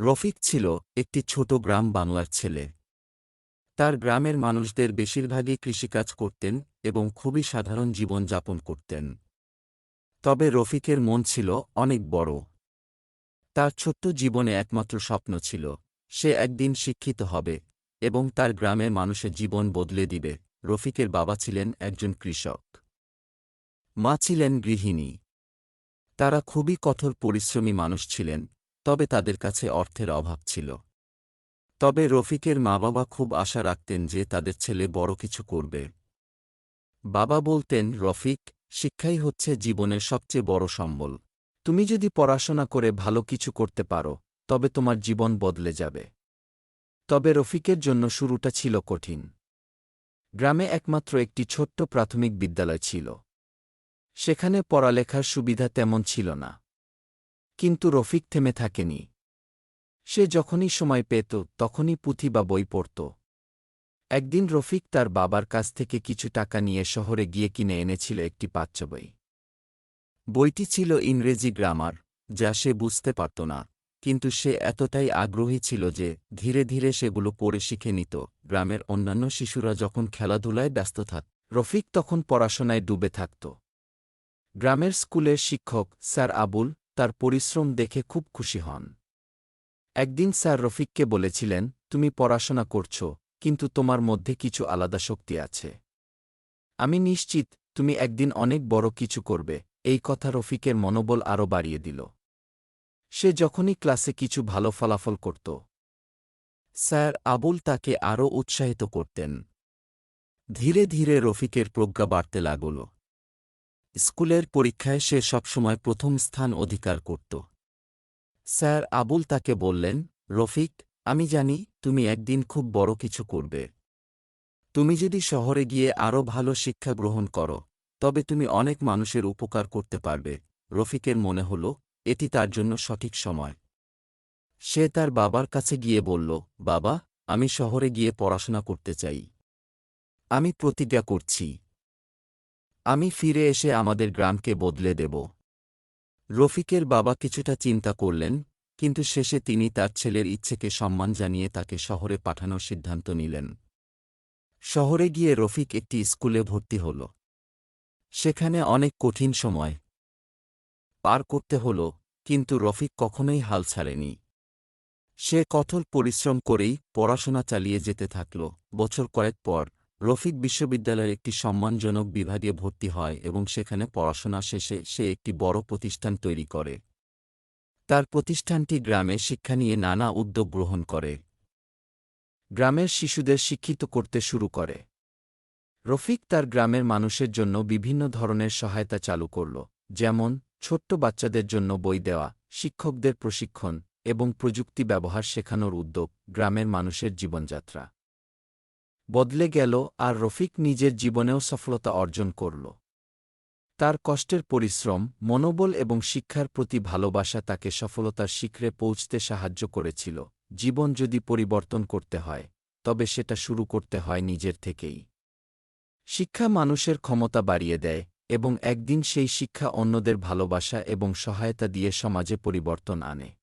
রফিক ছিল একটি ছোট গ্রাম বাংলার ছেলে। তার গ্রামের মানুষদের বেশিরভাগই কৃষিকাজ করতেন এবং খুবই সাধারণ জীবন যাপন করতেন। তবে রফিকের মন ছিল অনেক বড়। তার ছোট্ট জীবনে একমাত্র স্বপ্ন ছিল, সে একদিন শিক্ষিত হবে এবং তার গ্রামের মানুষের জীবন বদলে দিবে। রফিকের বাবা ছিলেন একজন কৃষক। মা ছিলেন গৃহিণী। তারা খুবই কঠোর পরিশ্রমী মানুষ ছিলেন। তবে তাদের কাছে অর্থের অভাব ছিল। তবে রফিকের মা বাবা খুব আশা রাখতেন যে তাদের ছেলে বড় কিছু করবে। বাবা বলতেন, রফিক, শিক্ষাই হচ্ছে জীবনের সবচেয়ে বড় সম্বল। তুমি যদি পড়াশোনা করে ভালো কিছু করতে পারো, তবে তোমার জীবন বদলে যাবে। তবে রফিকের জন্য শুরুটা ছিল কঠিন। গ্রামে একমাত্র একটি ছোট্ট প্রাথমিক বিদ্যালয় ছিল। সেখানে পড়ালেখার সুবিধা তেমন ছিল না। কিন্তু রফিক থেমে থাকেনি। সে যখনই সময় পেত, তখনই পুঁথি বা বই পড়ত। একদিন রফিক তার বাবার কাছ থেকে কিছু টাকা নিয়ে শহরে গিয়ে কিনে এনেছিল একটি পাচ্য বই। বইটি ছিল ইংরেজি গ্রামার, যা সে বুঝতে পারত না, কিন্তু সে এতটাই আগ্রহী ছিল যে ধীরে ধীরে সেগুলো পড়ে শিখে নিত। গ্রামের অন্যান্য শিশুরা যখন খেলাধুলায় ব্যস্ত থাক, রফিক তখন পড়াশোনায় ডুবে থাকত। গ্রামের স্কুলের শিক্ষক স্যার আবুল তার পরিশ্রম দেখে খুব খুশি হন। একদিন স্যার রফিককে বলেছিলেন, তুমি পড়াশোনা করছ, কিন্তু তোমার মধ্যে কিছু আলাদা শক্তি আছে। আমি নিশ্চিত, তুমি একদিন অনেক বড় কিছু করবে। এই কথা রফিকের মনোবল আরও বাড়িয়ে দিল। সে যখনই ক্লাসে কিছু ভালো ফলাফল করত। স্যার আবুল তাকে আরও উৎসাহিত করতেন। ধীরে ধীরে রফিকের প্রজ্ঞা বাড়তে লাগল। স্কুলের পরীক্ষায় সে সবসময় প্রথম স্থান অধিকার করত। স্যার আবুল তাকে বললেন, রফিক, আমি জানি তুমি একদিন খুব বড় কিছু করবে। তুমি যদি শহরে গিয়ে আরও ভালো শিক্ষা গ্রহণ করো, তবে তুমি অনেক মানুষের উপকার করতে পারবে। রফিকের মনে হল, এটি তার জন্য সঠিক সময়। সে তার বাবার কাছে গিয়ে বলল, বাবা, আমি শহরে গিয়ে পড়াশোনা করতে চাই। আমি প্রতিজ্ঞা করছি। আমি ফিরে এসে আমাদের গ্রামকে বদলে দেব। রফিকের বাবা কিছুটা চিন্তা করলেন, কিন্তু শেষে তিনি তার ছেলের ইচ্ছেকে সম্মান জানিয়ে তাকে শহরে পাঠানোর সিদ্ধান্ত নিলেন। শহরে গিয়ে রফিক একটি স্কুলে ভর্তি হল। সেখানে অনেক কঠিন সময় পার করতে হল, কিন্তু রফিক কখনোই হাল ছাড়েনি। সে কঠোর পরিশ্রম করেই পড়াশোনা চালিয়ে যেতে থাকল। বছর কয়েক পর রফিক বিশ্ববিদ্যালয়ের একটি সম্মানজনক বিভাগে ভর্তি হয় এবং সেখানে পড়াশোনা শেষে সে একটি বড় প্রতিষ্ঠান তৈরি করে। তার প্রতিষ্ঠানটি গ্রামে শিক্ষা নিয়ে নানা উদ্যোগ গ্রহণ করে। গ্রামের শিশুদের শিক্ষিত করতে শুরু করে। রফিক তার গ্রামের মানুষের জন্য বিভিন্ন ধরনের সহায়তা চালু করল, যেমন ছোট্ট বাচ্চাদের জন্য বই দেওয়া, শিক্ষকদের প্রশিক্ষণ এবং প্রযুক্তি ব্যবহার শেখানোর উদ্যোগ গ্রামের মানুষের জীবনযাত্রা। বদলে গেল আর রফিক নিজের জীবনেও সফলতা অর্জন করল। তার কষ্টের পরিশ্রম, মনোবল এবং শিক্ষার প্রতি ভালোবাসা তাকে সফলতার শিখরে পৌঁছতে সাহায্য করেছিল। জীবন যদি পরিবর্তন করতে হয়, তবে সেটা শুরু করতে হয় নিজের থেকেই। শিক্ষা মানুষের ক্ষমতা বাড়িয়ে দেয় এবং একদিন সেই শিক্ষা অন্যদের ভালোবাসা এবং সহায়তা দিয়ে সমাজে পরিবর্তন আনে।